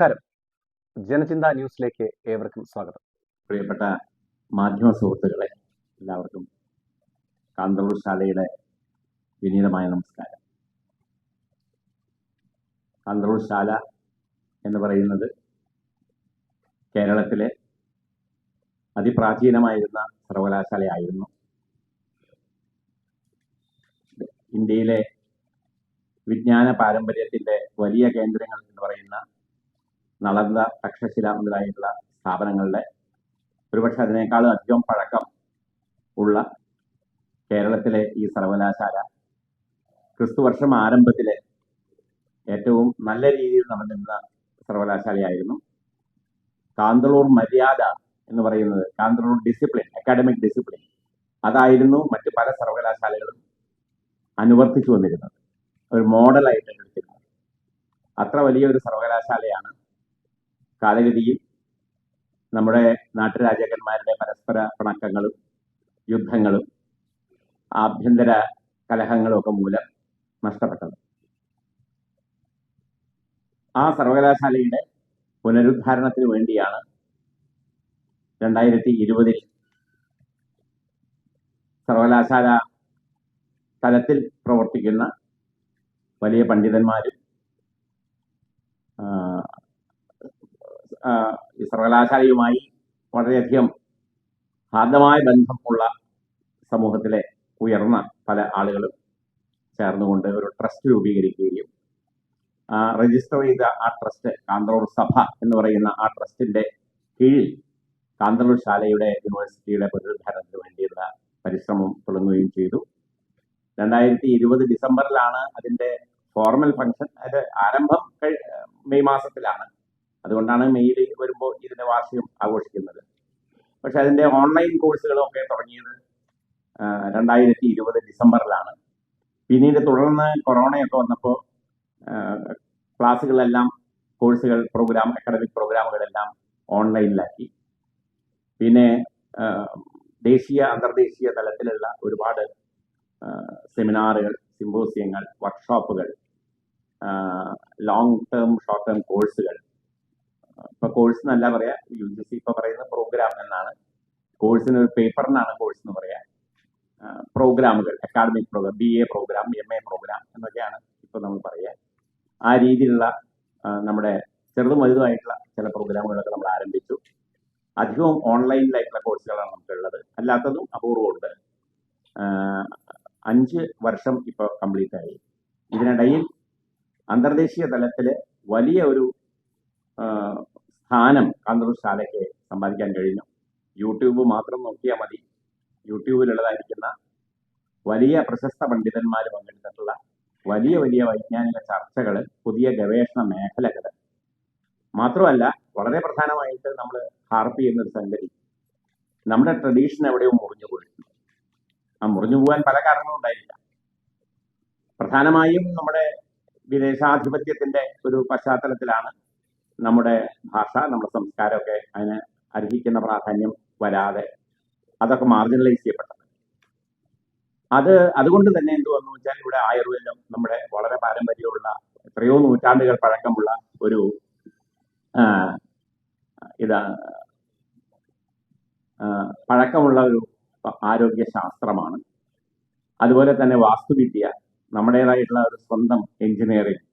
നമസ്കാരം. ജനചിന്ത ന്യൂസിലേക്ക് ഏവർക്കും സ്വാഗതം. പ്രിയപ്പെട്ട മാധ്യമ സുഹൃത്തുക്കളെ എല്ലാവർക്കും കാന്തളൂർ ശാലയുടെ വിനീതമായ നമസ്കാരം. കാന്തളൂർ ശാല എന്ന് പറയുന്നത് കേരളത്തിലെ അതിപ്രാചീനമായിരുന്ന സർവകലാശാലയായിരുന്നു. ഇന്ത്യയിലെ വിജ്ഞാന പാരമ്പര്യത്തിന്റെ വലിയ കേന്ദ്രങ്ങൾ എന്ന് പറയുന്ന നളന്ദ തക്ഷശില മുതലായിട്ടുള്ള സ്ഥാപനങ്ങളുടെ ഒരുപക്ഷെ അതിനേക്കാളും അധികം പഴക്കം ഉള്ള കേരളത്തിലെ ഈ സർവകലാശാല ക്രിസ്തുവർഷം ആരംഭത്തിലെ ഏറ്റവും നല്ല രീതിയിൽ നടന്നിരുന്ന സർവകലാശാലയായിരുന്നു. കാന്തളൂർ മര്യാദ എന്ന് പറയുന്നത് കാന്തളൂർ ഡിസിപ്ലിൻ അക്കാഡമിക് ഡിസിപ്ലിൻ. അതായിരുന്നു മറ്റ് പല സർവകലാശാലകളും അനുവർത്തിച്ചു വന്നിരുന്നത്. ഒരു മോഡലായിട്ട് എടുത്തിരുന്നത്. അത്ര വലിയൊരു സർവകലാശാലയാണ് കാലഗതിയിൽ നമ്മുടെ നാട്ടുരാജാക്കന്മാരുടെ പരസ്പര പിണക്കങ്ങളും യുദ്ധങ്ങളും ആഭ്യന്തര കലഹങ്ങളും ഒക്കെ മൂലം നഷ്ടപ്പെട്ടത്. ആ സർവകലാശാലയുടെ പുനരുദ്ധാരണത്തിന് വേണ്ടിയാണ് രണ്ടായിരത്തി ഇരുപതിൽ സർവകലാശാല തലത്തിൽ പ്രവർത്തിക്കുന്ന വലിയ പണ്ഡിതന്മാരും ആ, ആ, ഈ സർവകലാശാലയുമായി വളരെയധികം ഹാർദമായ ബന്ധമുള്ള സമൂഹത്തിലെ ഉയർന്ന പല ആളുകളും ചേർന്നുകൊണ്ട് ഒരു ട്രസ്റ്റ് രൂപീകരിക്കുകയും രജിസ്റ്റർ ചെയ്ത ആ ട്രസ്റ്റ് കാന്തളൂർ സഭ എന്ന് പറയുന്ന ആ ട്രസ്റ്റിന്റെ കീഴിൽ കാന്തളൂർ ശാലയുടെ യൂണിവേഴ്സിറ്റിയുടെ പുനരുദ്ധാരണത്തിന് വേണ്ടിയുള്ള പരിശ്രമം തുടങ്ങുകയും ചെയ്തു. രണ്ടായിരത്തി ഇരുപത് ഡിസംബറിലാണ് അതിന്റെ ഫോർമൽ ഫംഗ്ഷൻ അത് ആരംഭം മെയ് മാസത്തിലാണ്. അതുകൊണ്ടാണ് മെയിലിൽ വരുമ്പോൾ ഇതിന്റെ വാർഷികം ആഘോഷിക്കുന്നത്. പക്ഷെ അതിന്റെ ഓൺലൈൻ കോഴ്സുകളൊക്കെ തുടങ്ങിയത് രണ്ടായിരത്തി ഇരുപത് ഡിസംബറിലാണ്. പിന്നീട് തുടർന്ന് കൊറോണയൊക്കെ വന്നപ്പോൾ ക്ലാസ്സുകളെല്ലാം കോഴ്സുകൾ പ്രോഗ്രാം അക്കാഡമിക് പ്രോഗ്രാമുകളെല്ലാം ഓൺലൈനിലാക്കി. പിന്നെ ദേശീയ അന്തർദേശീയ തലത്തിലുള്ള ഒരുപാട് സെമിനാറുകൾ സിമ്പോസിയങ്ങൾ വർക്ക്ഷോപ്പുകൾ ലോങ് ടേം ഷോർട്ട് ടേം കോഴ്സുകൾ ഇപ്പൊ കോഴ്സ് എന്നല്ല പറയാ യു ജി സി ഇപ്പൊ പറയുന്ന പ്രോഗ്രാം എന്നാണ്. കോഴ്സിന് ഒരു പേപ്പറിനാണ് കോഴ്സ് എന്ന് പറയാ. പ്രോഗ്രാമുകൾ academic programme B A programme M A programme എന്നൊക്കെയാണ് ഇപ്പൊ നമ്മൾ പറയുക ആ രീതിയിലുള്ള നമ്മുടെ ചെറുതും വലുതുമായിട്ടുള്ള ചില പ്രോഗ്രാമുകളൊക്കെ നമ്മൾ ആരംഭിച്ചു. അധികവും ഓൺലൈനിലായിട്ടുള്ള കോഴ്സുകളാണ് നമുക്കുള്ളത്. അല്ലാത്തതും അപൂർവമുണ്ട്. അഞ്ച് വർഷം ഇപ്പോൾ കംപ്ലീറ്റ് ആയി. ഇതിനിടയിൽ അന്തർദേശീയ തലത്തിൽ വലിയ ഒരു സ്ഥാനം കാന്തൂർ ശാലയ്ക്ക് സമ്പാദിക്കാൻ കഴിഞ്ഞു യൂട്യൂബ് മാത്രം നോക്കിയാൽ മതി. യൂട്യൂബിലുള്ളതായിരിക്കുന്ന വലിയ പ്രശസ്ത പണ്ഡിതന്മാർ പങ്കെടുത്തിട്ടുള്ള വലിയ വലിയ വൈജ്ഞാനിക ചർച്ചകൾ പുതിയ ഗവേഷണ മേഖലകൾ മാത്രമല്ല വളരെ പ്രധാനമായിട്ട് നമ്മൾ ഹാർപ്പ് ചെയ്യുന്ന ഒരു സംഗതി. നമ്മുടെ ട്രഡീഷൻ എവിടെയോ മുറിഞ്ഞു പോയിട്ടുണ്ട്. ആ മുറിഞ്ഞു പോകാൻ പല കാരണങ്ങളും ഉണ്ടായിരിക്കാം പ്രധാനമായും നമ്മുടെ വിദേശാധിപത്യത്തിന്റെ ഒരു പശ്ചാത്തലത്തിലാണ് നമ്മുടെ ഭാഷ നമ്മുടെ സംസ്കാരമൊക്കെ അതിന് അർഹിക്കുന്ന പ്രാധാന്യം വരാതെ അതൊക്കെ മാർജിനലൈസ് ചെയ്യപ്പെട്ടത്. അത് അതുകൊണ്ട് തന്നെ എന്ത് വന്നു വെച്ചാൽ ഇവിടെ ആയുർവേദം നമ്മുടെ വളരെ പാരമ്പര്യമുള്ള എത്രയോ നൂറ്റാണ്ടുകൾ പഴക്കമുള്ള ഒരു ഇതാ പഴക്കമുള്ള ഒരു ആരോഗ്യ ശാസ്ത്രമാണ് അതുപോലെ തന്നെ വാസ്തുവിദ്യ നമ്മുടേതായിട്ടുള്ള ഒരു സ്വന്തം എഞ്ചിനീയറിംഗ്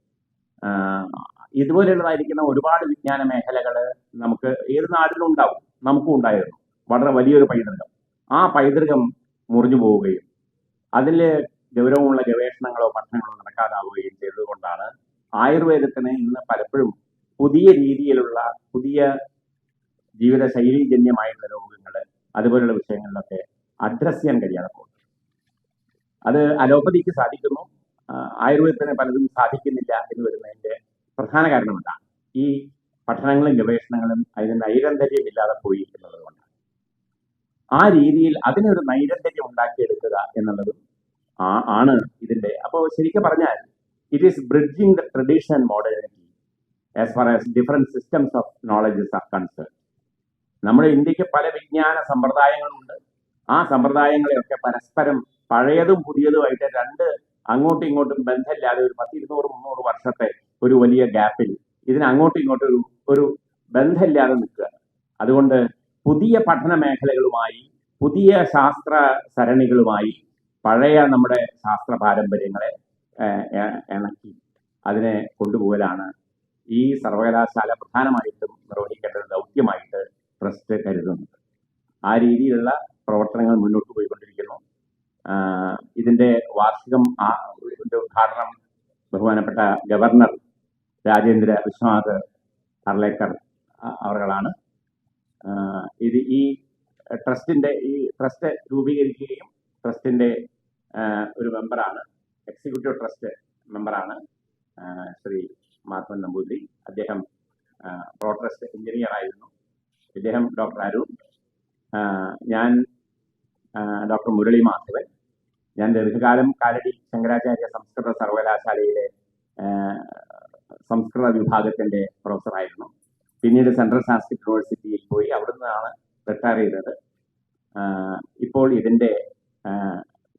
ഇതുപോലെയുള്ളതായിരിക്കുന്ന ഒരുപാട് വിജ്ഞാന മേഖലകൾ നമുക്ക് ഏത് നാട്ടിലും ഉണ്ടാവും നമുക്കും ഉണ്ടായിരുന്നു. വളരെ വലിയൊരു പൈതൃകം. ആ പൈതൃകം മുറിഞ്ഞു പോവുകയും അതിൽ ഗൗരവമുള്ള ഗവേഷണങ്ങളോ പഠനങ്ങളോ നടക്കാതാവുകയും ചെയ്തതുകൊണ്ടാണ് ആയുർവേദത്തിന് ഇന്ന് പലപ്പോഴും പുതിയ രീതിയിലുള്ള പുതിയ ജീവിതശൈലീജന്യമായിട്ടുള്ള രോഗങ്ങൾ അതുപോലുള്ള വിഷയങ്ങളിലൊക്കെ അഡ്രസ് ചെയ്യാൻ കഴിയാതെ പോകുന്നത് അത് അലോപ്പതിക്ക് സാധിക്കുന്നു. ആയുർവേദത്തിന് പലതും സാധിക്കുന്നില്ല എന്ന് വരുന്നതിന്റെ പ്രധാന കാരണം എന്താണ് ഈ പഠനങ്ങളും ഗവേഷണങ്ങളും അതിന് നൈരന്തര്യം ഇല്ലാതെ പോയി കൊണ്ടാണ്. ആ രീതിയിൽ അതിനൊരു നൈരന്തര്യം ഉണ്ടാക്കിയെടുക്കുക എന്നുള്ളതും ആ- ആണ് ഇതിന്റെ അപ്പോൾ ശരിക്കും പറഞ്ഞാൽ it is bridging the tradition and modernity as far as different systems of knowledges are concern നമ്മുടെ ഇന്ത്യയ്ക്ക് പല വിജ്ഞാന സമ്പ്രദായങ്ങളുണ്ട്. ആ സമ്പ്രദായങ്ങളെയൊക്കെ പരസ്പരം പഴയതും പുതിയതുമായിട്ട് രണ്ട് അങ്ങോട്ടും ഇങ്ങോട്ടും ബന്ധമില്ലാതെ ഒരു പത്തിരുന്നൂറ് മുന്നൂറ് വർഷത്തെ ഒരു വലിയ ഗ്യാപ്പിൽ ഇതിന് അങ്ങോട്ടും ഇങ്ങോട്ടും ഒരു ഒരു ബന്ധമില്ലാതെ നിൽക്കുക. അതുകൊണ്ട് പുതിയ പഠന മേഖലകളുമായി പുതിയ ശാസ്ത്ര സരണികളുമായി പഴയ നമ്മുടെ ശാസ്ത്ര പാരമ്പര്യങ്ങളെ ഇണക്കി അതിനെ കൊണ്ടുപോകലാണ് ഈ സർവകലാശാല പ്രധാനമായിട്ടും നിർവഹിക്കേണ്ട ഒരു ദൗത്യമായിട്ട് ട്രസ്റ്റ് കരുതുന്നത്. ആ രീതിയിലുള്ള പ്രവർത്തനങ്ങൾ മുന്നോട്ട് പോയിക്കൊണ്ടിരിക്കുന്നു. ഇതിന്റെ വാർഷികം ഉദ്ഘാടനം ബഹുമാനപ്പെട്ട ഗവർണർ രാജേന്ദ്ര വിശ്വനാഥ് തർലേക്കർ അവർകളാണ് ഇത് ഈ ട്രസ്റ്റിന്റെ ഈ ട്രസ്റ്റ് രൂപീകരിക്കുകയും ട്രസ്റ്റിന്റെ ഒരു മെമ്പറാണ് എക്സിക്യൂട്ടീവ് ട്രസ്റ്റ് മെമ്പറാണ് ശ്രീ മാധവൻ നമ്പൂതിരി. അദ്ദേഹം പ്രോ ട്രസ്റ്റ് എഞ്ചിനീയർ ആയിരുന്നു. ഇദ്ദേഹം ഡോക്ടർ അരുൺ ഞാൻ ഡോക്ടർ മുരളി മാധവൻ. ഞാൻ ദീർഘകാലം കാലടി ശങ്കരാചാര്യ സംസ്കൃത സർവകലാശാലയിലെ സംസ്കൃത വിഭാഗത്തിന്റെ പ്രൊഫസറായിരുന്നു. പിന്നീട് സെൻട്രൽ സാൻസ്ക്രിറ്റ് യൂണിവേഴ്സിറ്റിയിൽ പോയി അവിടെ നിന്നാണ് റിട്ടയർ ചെയ്തത്. ഇപ്പോൾ ഇതിന്റെ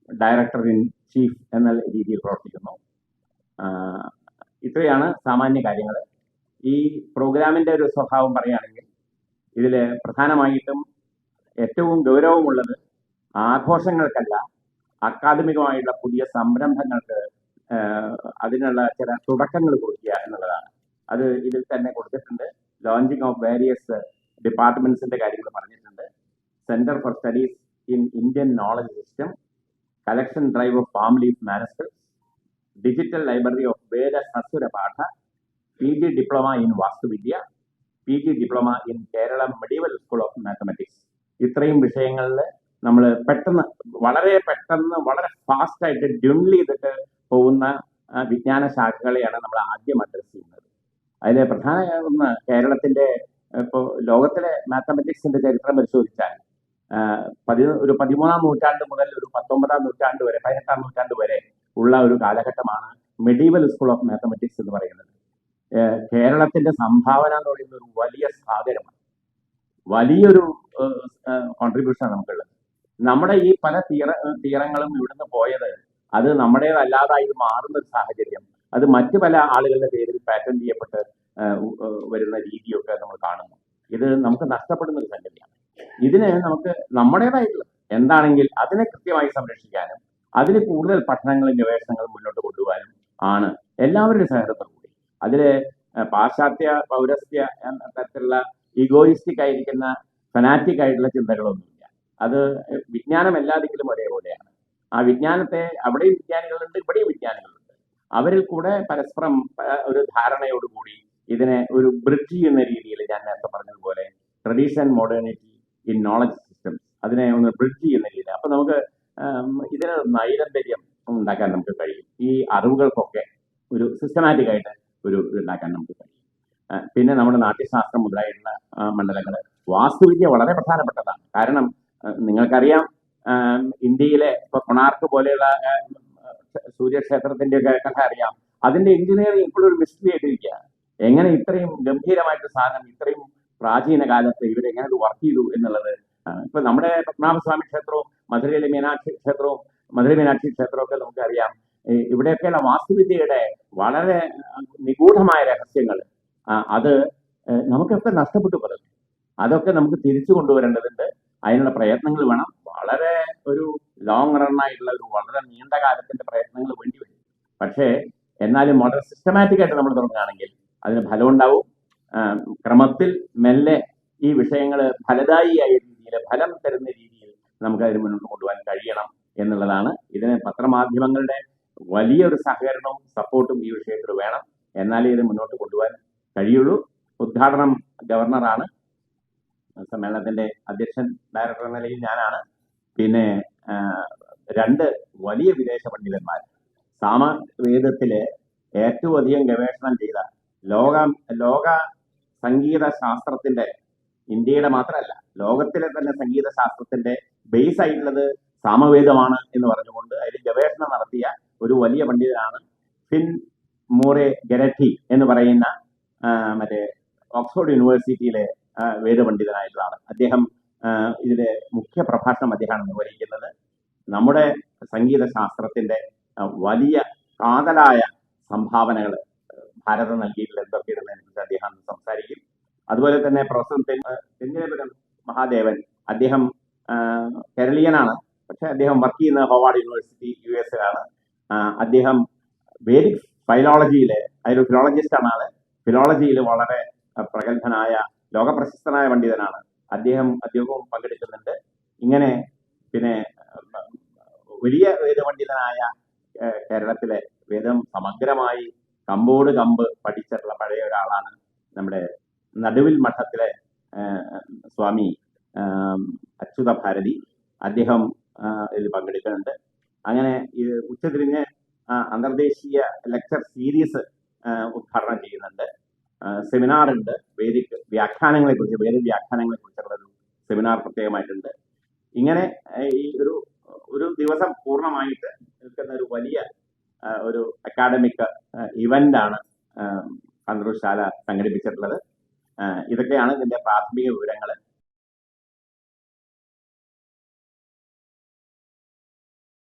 ഡയറക്ടർ ഇൻ ചീഫ് എന്ന രീതിയിൽ പ്രവർത്തിക്കുന്നു. ഇത്രയാണ് സാമാന്യ കാര്യങ്ങൾ. ഈ പ്രോഗ്രാമിന്റെ ഒരു സ്വഭാവം പറയുകയാണെങ്കിൽ ഇതിൽ പ്രധാനമായിട്ടും ഏറ്റവും ഗൗരവമുള്ളത് ആഘോഷങ്ങൾക്കല്ല അക്കാദമികമായുള്ള പുതിയ സംരംഭങ്ങൾക്ക് അതിനുള്ള ചില തുടക്കങ്ങൾ കുറിക്കുക എന്നുള്ളതാണ്. അത് ഇതിൽ തന്നെ കൊടുത്തിട്ടുണ്ട്. ലോഞ്ചിങ് ഓഫ് വേരിയസ് ഡിപ്പാർട്ട്മെന്റ്സിന്റെ കാര്യങ്ങൾ പറഞ്ഞിട്ടുണ്ട്. Centre for studies in Indian knowledge system collection drive of family manuscript digital library of Veda സസുര പാഠ P G diploma in Vastuvidya P G diploma in Kerala medieval school of mathematics ഇത്രയും വിഷയങ്ങളിൽ നമ്മൾ പെട്ടെന്ന് വളരെ പെട്ടെന്ന് വളരെ ഫാസ്റ്റ് ആയിട്ട് ഡ്യൂൺലി ചെയ്തിട്ട് പോകുന്ന വിജ്ഞാന ശാഖകളെയാണ് നമ്മൾ ആദ്യം അഡ്രസ് ചെയ്യുന്നത്. അതിലെ പ്രധാന ഒന്ന് കേരളത്തിന്റെ ഇപ്പോൾ ലോകത്തിലെ മാത്തമാറ്റിക്സിന്റെ ചരിത്രം പരിശോധിച്ചാൽ പതി ഒരു പതിമൂന്നാം നൂറ്റാണ്ട് മുതൽ ഒരു പത്തൊമ്പതാം നൂറ്റാണ്ട് വരെ പതിനെട്ടാം നൂറ്റാണ്ട് വരെ ഉള്ള ഒരു കാലഘട്ടമാണ് മെഡീവൽ സ്കൂൾ ഓഫ് മാത്തമാറ്റിക്സ് എന്ന് പറയുന്നത്. കേരളത്തിന്റെ സംഭാവന എന്ന് പറയുന്ന ഒരു വലിയ സാഗരമാണ് വലിയൊരു കോൺട്രിബ്യൂഷനാണ് നമുക്കുള്ളത്. നമ്മുടെ ഈ പല തീര തീരങ്ങളും ഇവിടുന്ന് പോയത് അത് നമ്മുടേതല്ലാതായി മാറുന്ന ഒരു സാഹചര്യം. അത് മറ്റു പല ആളുകളുടെ പേരിൽ പാറ്റേൺ ചെയ്യപ്പെട്ട് വരുന്ന രീതിയൊക്കെ നമ്മൾ കാണുന്നു. ഇത് നമുക്ക് നഷ്ടപ്പെടുന്ന ഒരു സംഗതിയാണ്. ഇതിന് നമുക്ക് നമ്മുടേതായിട്ടുള്ള എന്താണെങ്കിൽ അതിനെ കൃത്യമായി സംരക്ഷിക്കാനും അതിന് കൂടുതൽ പഠനങ്ങളും ഗവേഷണങ്ങളും മുന്നോട്ട് കൊണ്ടുപോകാനും ആണ് എല്ലാവരുടെയും സഹകരണത്തോടു കൂടി. അതിൽ പാശ്ചാത്യ പൗരസ്ത്യ തരത്തിലുള്ള ഈഗോയിസ്റ്റിക് ആയിരിക്കുന്ന ഫനാറ്റിക് ആയിട്ടുള്ള ചിന്തകളൊന്നുമില്ല. അത് വിജ്ഞാനം എല്ലാ ദിക്കിലും ഒരേപോലെയാണ്. ആ വിജ്ഞാനത്തെ അവിടെയും വിജ്ഞാനികളുണ്ട് ഇവിടെയും വിജ്ഞാനികളുണ്ട്. അവരിൽ കൂടെ പരസ്പരം ഒരു ധാരണയോടുകൂടി ഇതിനെ ഒരു ബ്രിഡ്ജ് എന്ന രീതിയിൽ ഞാൻ നേരത്തെ പറഞ്ഞതുപോലെ tradition modernity in knowledge systems അതിനെ ഒന്ന് ബ്രിഡ്ജ് ചെയ്യുന്ന രീതിയിൽ. അപ്പൊ നമുക്ക് ഇതിനെ നൈരന്തര്യം ഉണ്ടാക്കാൻ നമുക്ക് കഴിയും. ഈ അറിവുകൾക്കൊക്കെ ഒരു സിസ്റ്റമാറ്റിക് ആയിട്ട് ഒരു ഉണ്ടാക്കാൻ നമുക്ക് കഴിയും. പിന്നെ നമ്മുടെ നാട്യശാസ്ത്രം മുതലായിട്ടുള്ള മണ്ഡലങ്ങൾ വാസ്തുവിദ്യ വളരെ പ്രധാനപ്പെട്ടതാണ്. കാരണം നിങ്ങൾക്കറിയാം ഇന്ത്യയിലെ ഇപ്പൊ കൊണാർക്ക് പോലെയുള്ള സൂര്യക്ഷേത്രത്തിന്റെ ഒക്കെ കഥ അറിയാം. അതിന്റെ എഞ്ചിനീയറിംഗ് ഇപ്പോഴും ഒരു മിസ്റ്ററി ആയിട്ടിരിക്കുക എങ്ങനെ ഇത്രയും ഗംഭീരമായിട്ട് സാധനം ഇത്രയും പ്രാചീന കാലത്ത് ഇവരെങ്ങനെ ഇത് വർക്ക് ചെയ്തു എന്നുള്ളത് ഇപ്പൊ നമ്മുടെ പത്മനാഭസ്വാമി ക്ഷേത്രവും മധുരയിലെ മീനാക്ഷി ക്ഷേത്രവും മധുര മീനാക്ഷി ക്ഷേത്രവും ഒക്കെ നമുക്കറിയാം ഇവിടെയൊക്കെയുള്ള വാസ്തുവിദ്യയുടെ വളരെ നിഗൂഢമായ രഹസ്യങ്ങൾ അത് നമുക്കൊക്കെ നഷ്ടപ്പെട്ടു പലതും അതൊക്കെ നമുക്ക് തിരിച്ചു കൊണ്ടുവരേണ്ടതുണ്ട്. അതിനുള്ള പ്രയത്നങ്ങൾ വേണം. വളരെ ഒരു ലോങ് റണ്ണായിട്ടുള്ള ഒരു വളരെ നീണ്ട കാലത്തിന്റെ പ്രയത്നങ്ങൾ വേണ്ടി വരും. പക്ഷേ എന്നാലും വളരെ സിസ്റ്റമാറ്റിക് ആയിട്ട് നമ്മൾ തുടങ്ങുകയാണെങ്കിൽ അതിന് ഫലം ഉണ്ടാവും. ക്രമത്തിൽ മെല്ലെ ഈ വിഷയങ്ങൾ ഫലദായിയായ രീതിയിൽ ഫലം തരുന്ന രീതിയിൽ നമുക്ക് അതിന് മുന്നോട്ട് കൊണ്ടുപോകാൻ കഴിയണം എന്നുള്ളതാണ്. ഇതിന് പത്രമാധ്യമങ്ങളുടെ വലിയൊരു സഹകരണവും സപ്പോർട്ടും ഈ വിഷയത്തിൽ വേണം. എന്നാലേ ഇത് മുന്നോട്ട് കൊണ്ടുപോകാൻ കഴിയുള്ളൂ. ഉദ്ഘാടനം ഗവർണറാണ് സമ്മേളനത്തിന്റെ അധ്യക്ഷൻ ഡയറക്ടർ എന്ന നിലയിൽ ഞാനാണ്. പിന്നെ രണ്ട് വലിയ വിദേശ പണ്ഡിതന്മാർ. സാമവേദത്തിലെ ഏറ്റവും അധികം ഗവേഷണം ചെയ്ത ലോക ലോക സംഗീത ശാസ്ത്രത്തിന്റെ ഇന്ത്യയുടെ മാത്രമല്ല ലോകത്തിലെ തന്നെ സംഗീത ശാസ്ത്രത്തിന്റെ ബേസ് ആയിട്ടുള്ളത് സാമവേദമാണ് എന്ന് പറഞ്ഞുകൊണ്ട് അതിൽ ഗവേഷണം നടത്തിയ ഒരു വലിയ പണ്ഡിതനാണ് ഫിൻ മോറെ ഗരഠി എന്ന് പറയുന്ന മറ്റേ ഓക്സ്ഫോർഡ് യൂണിവേഴ്സിറ്റിയിലെ വേദപണ്ഡിതനായിട്ടുള്ള ആൾ അദ്ദേഹം ഇതിലെ മുഖ്യ പ്രഭാഷണം അദ്ദേഹമാണ് നിർവഹിക്കുന്നത്. നമ്മുടെ സംഗീത ശാസ്ത്രത്തിന്റെ വലിയ കാതലായ സംഭാവനകൾ ഭാരതം നൽകിയിട്ടുള്ള എന്തൊക്കെയാണെന്നതിനെ കുറിച്ച് അദ്ദേഹം സംസാരിക്കും. അതുപോലെ തന്നെ പ്രൊഫസർ തെങ്ങിനപുരം മഹാദേവൻ അദ്ദേഹം കേരളീയനാണ്. പക്ഷെ അദ്ദേഹം വർക്ക് ചെയ്യുന്ന ഹോവാർഡ് യൂണിവേഴ്സിറ്റി യു ആണ് അദ്ദേഹം വേദിക് ഫൈലോളജിയിലെ അതിൽ ഫിലോളജിസ്റ്റ് ആണ് ആൾ. ഫിലോളജിയിൽ വളരെ പ്രഗത്ഭനായ ലോകപ്രശസ്തനായ പണ്ഡിതനാണ്. അദ്ദേഹം അദ്ദേഹവും പങ്കെടുക്കുന്നുണ്ട്. ഇങ്ങനെ പിന്നെ വലിയ വേദപണ്ഡിതനായ കേരളത്തിലെ വേദം സമഗ്രമായി കമ്പോട് കമ്പ് പഠിച്ചിട്ടുള്ള പഴയ ഒരാളാണ് നമ്മുടെ നടുവിൽ മഠത്തിലെ സ്വാമി അച്യുത ഭാരതി. അദ്ദേഹം ഇതിൽ പങ്കെടുക്കുന്നുണ്ട്. അങ്ങനെ ഇത് ഉച്ചതിരിഞ്ഞ് അന്തർദേശീയ ലെക്ചർ സീരീസ് ഉദ്ഘാടനം ചെയ്യുന്നുണ്ട്. സെമിനാർ ഉണ്ട് വേദിക് വ്യാഖ്യാനങ്ങളെ കുറിച്ച് വേദി വ്യാഖ്യാനങ്ങളെ കുറിച്ചുള്ള ഒരു സെമിനാർ പ്രത്യേകമായിട്ടുണ്ട്. ഇങ്ങനെ ഈ ഒരു ഒരു ദിവസം പൂർണമായിട്ട് നിൽക്കുന്ന ഒരു വലിയ ഒരു അക്കാഡമിക് ഇവന്റ് ആണ് കന്ത്രൂശാല സംഘടിപ്പിച്ചിട്ടുള്ളത്. ഇതൊക്കെയാണ് ഇതിന്റെ പ്രാഥമിക വിവരങ്ങൾ